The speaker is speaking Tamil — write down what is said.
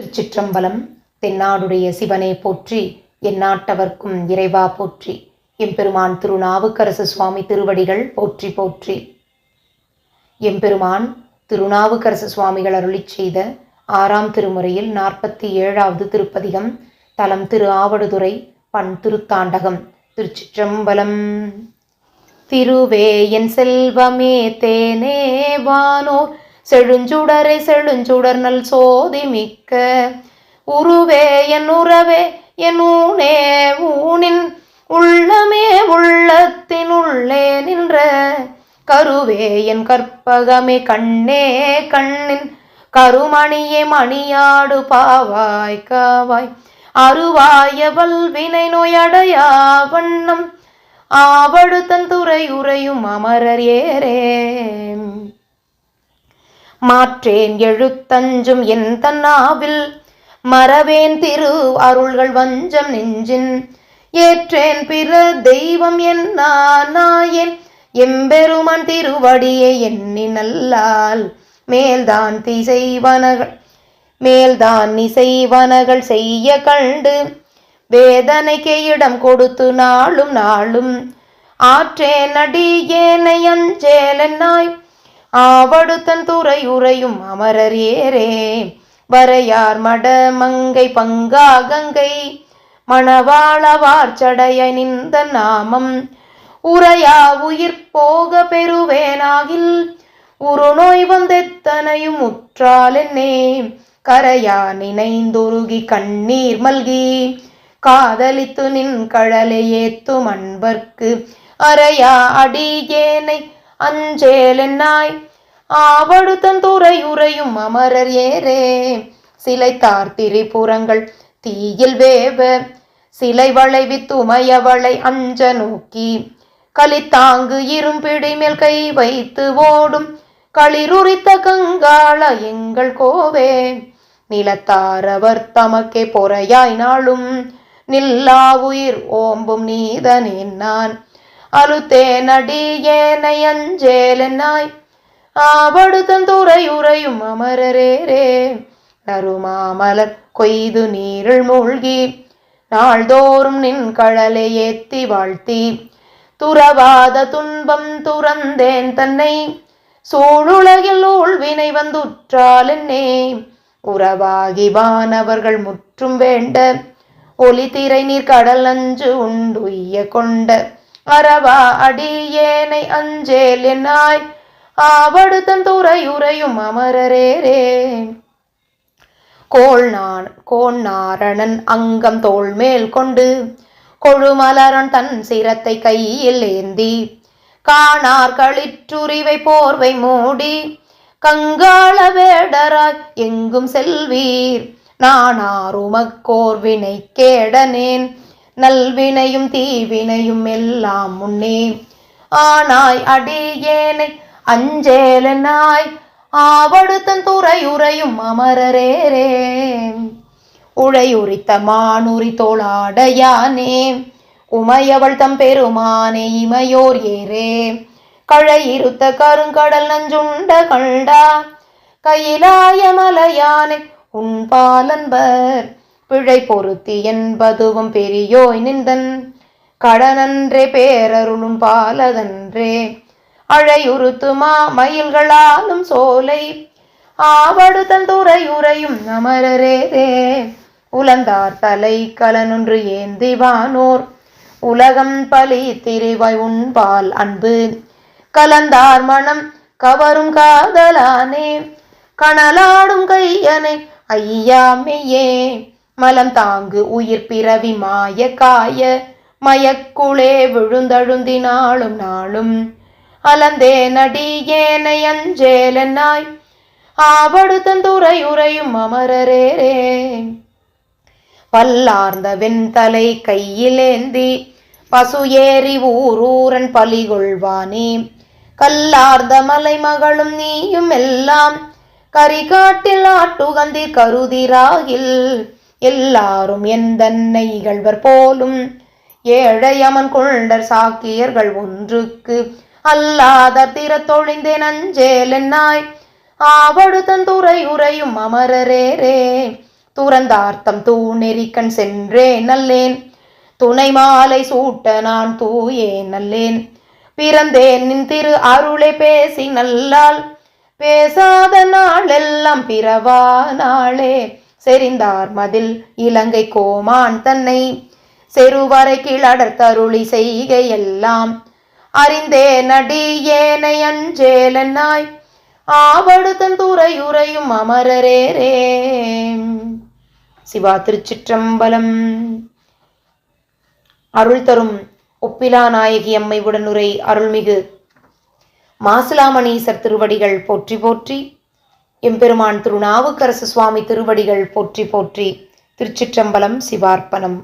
திருச்சிற்றம்பலம் தென்னாடுடைய சிவனே போற்றி எந்நாட்டவர்க்கும் இறைவா போற்றி எம்பெருமான் திருநாவுக்கரசு சுவாமி திருவடிகள் போற்றி போற்றி. எம்பெருமான் திருநாவுக்கரசு சுவாமிகள் அருளி செய்த ஆறாம் திருமுறையில் நாற்பத்தி ஏழாவது திருப்பதிகம் தலம் திரு ஆவடுதுறை பண் திருத்தாண்டகம் திருச்சிற்றம்பலம். திருவேயன் செல்வமே தேனே வானோர் செழுஞ்சுடரை செழுஞ்சுடர் நல் சோதி மிக்க. உருவே என் உறவே என் ஊனே ஊனின் உள்ளமே உள்ளத்தின் உள்ளே நின்ற. கருவே என் கற்பகமே கண்ணே கண்ணின் கருமணியே மணியாடு பாவாய் காவாய். அருவாய வல்வினை நோயடையா வண்ணம் ஆவடு தன் துறை உரையும் அமரர் ஏரே மாற்றேன் எழுத்தஞ்சும் என் தன்னாவில். மறவேன் திரு அருள்கள் வஞ்சம் நெஞ்சின். ஏற்றேன் பிற தெய்வம் என் நாயேன் எம்பெருமான் திருவடியை எண்ணி நல்லால். மேல்தான் திசைவனகள் மேல்தான் இசைவனகள் செய்ய கண்டு. வேதனைக்கு இடம் கொடுத்து நாளும் நாளும். ஆற்றேன் அடியேனை அஞ்சேலனாய் ஆவடுத்தன் துறை உரையும் அமரர் ஏரே வரையார் மட மங்கை பங்கா கங்கை மணவாளவார் சடைய நின்ற நாமம். உரையா உயிர் போக பெறுவேனாகில் உருநோய் வந்தெத்தனையும் உற்றால் கரையா நினைந்துருகி கண்ணீர் மல்கி காதலித்து நின் கழலை ஏத்தும் அன்பர்க்கு அறையா அடியேனை அஞ்சேலென்னாய். ஆவடுத்தன் துறை உரையும் அமரர் ஏரே சிலைத்தார் திரிபுறங்கள் தீயில் வேவ. சிலை வளைவித்து உமையவளை அஞ்ச நோக்கி. கலித்தாங்கு இரும்பிடி மேல் கை வைத்து ஓடும். களிருரித்த கங்காள எங்கள் கோவே. நிலத்தாரவர் தமக்கே பொறையாய் நாளும். நில்லா உயிர் ஓம்பும் நீதன் நான் அலுத்தேன் அடியேனை அஞ்சேலனாய் ஆவடுத்தன் அமரரேரே நறுமாமலர் கொய்து நீரில் மூழ்கி நாள்தோறும் நின் கழலை ஏத்தி வாழ்த்தி. துறவாத துன்பம் துறந்தேன் தன்னை சூழுலகில் ஊழ்வினை வந்துற்றால் என்னே உறவாகி வானவர்கள் முற்றும் வேண்ட ஒலி திரை நீர் கடல் அஞ்சு உண்டுய்ய கொண்ட. அறவா அடியேனை அஞ்சேல் என்னாய். ஆவடுத்தன் துறையுறையும் உரையும் அமரரேரே கோள்நான் கோண்ணாரணன் அங்கம் தோல் மேல் கொண்டு கொழுமலரன் தன் சிரத்தை கையில் ஏந்தி காணார் களிற்றுரிவை போர்வை மூடி கங்காள வேடராய் எங்கும் செல்வீர். நானாருமக்கோர்வினை கேடனேன். நல்வினையும் தீவினையும் எல்லாம் முன்னே ஆனாய் அடியேனை அஞ்சேலனாய் ஆவடுத்தன் துறையுறையும் அமரரேரே உழையுரித்த மானுரி தோளாடையானே உமையவள் தம் பெருமானே இமையோர் ஏரே கழையிருத்த கருங்கடல் நஞ்சுண்ட கண்டா கையிலாய மலையானே உன் பாலன்பர் பிழை பொருத்தி என்பதுவும் பெரியோய் நின்றன். கடனன்றே பேரருளும் பாலதன்றே. அழையுறுத்துமா மயில்களாலும் சோலை. ஆவடுதன் துறை அமரரேதே. உலந்தார் தலை கலனொன்று ஏந்திவானோர். உலகம் பலி திரிவாய் உண்பால் அன்பு. கலந்தார் மனம் கவரும் காதலானே. கனலாடும் கையனை ஐயாமையே மலம் தாங்கு உயிர் பிறவி மாய காய மயக்குளே விழுந்தழுந்தினாலும் நாளும். அலந்தே நடியேனை அஞ்சேலனாய் ஆவடுத்தன் துறை அமரரேரே பல்லார்ந்த வெண்தலை கையிலேந்தி பசு ஏறி ஊரூரன் பலிகொள்வானே. கல்லார்ந்த மலை மகளும் நீயும் எல்லாம் கரிகாட்டில் ஆட்டுகந்தி கருதிராகில். எல்லாரும் எந்தன்னை இகழ்வர் போலும். ஏழையமன் கொண்டர் சாக்கியர்கள் ஒன்றுக்கு அல்லாத திறத்தொழிந்தேன் நஞ்சேலென்னாய் ஆவடுதன் துறை உரையும் அமரரேரே. துறந்தார்த்தம் தூணெறிக்கண் சென்றே நல்லேன். துணை மாலை சூட்ட நான் தூயே நல்லேன். பிறந்தேன் நின் திரு அருளை பேசி நல்லால். பேசாத நாளெல்லாம் பிறவா நாளே. செறிந்தார் மதில் இலங்கை கோமான் தன்னை செருவரை கீழடர்த்தருளி செய்கையெல்லாம். அறிந்தே நடி ஏனை அஞ்சேலனாய் ஆவடுத்தன் துறையுறையும் அமரரேரே சிவா திருச்சிற்றம்பலம். அருள் தரும் ஒப்பிலா நாயகி அம்மை உடனுரை அருள்மிகு. மாசிலாமணீசர் திருவடிகள் போற்றி போற்றி எம்பெருமான் திருநாவுக்கரசு சுவாமி திருவடிகள் போற்றி போற்றி திருச்சிற்றம்பலம் சிவார்ப்பணம்.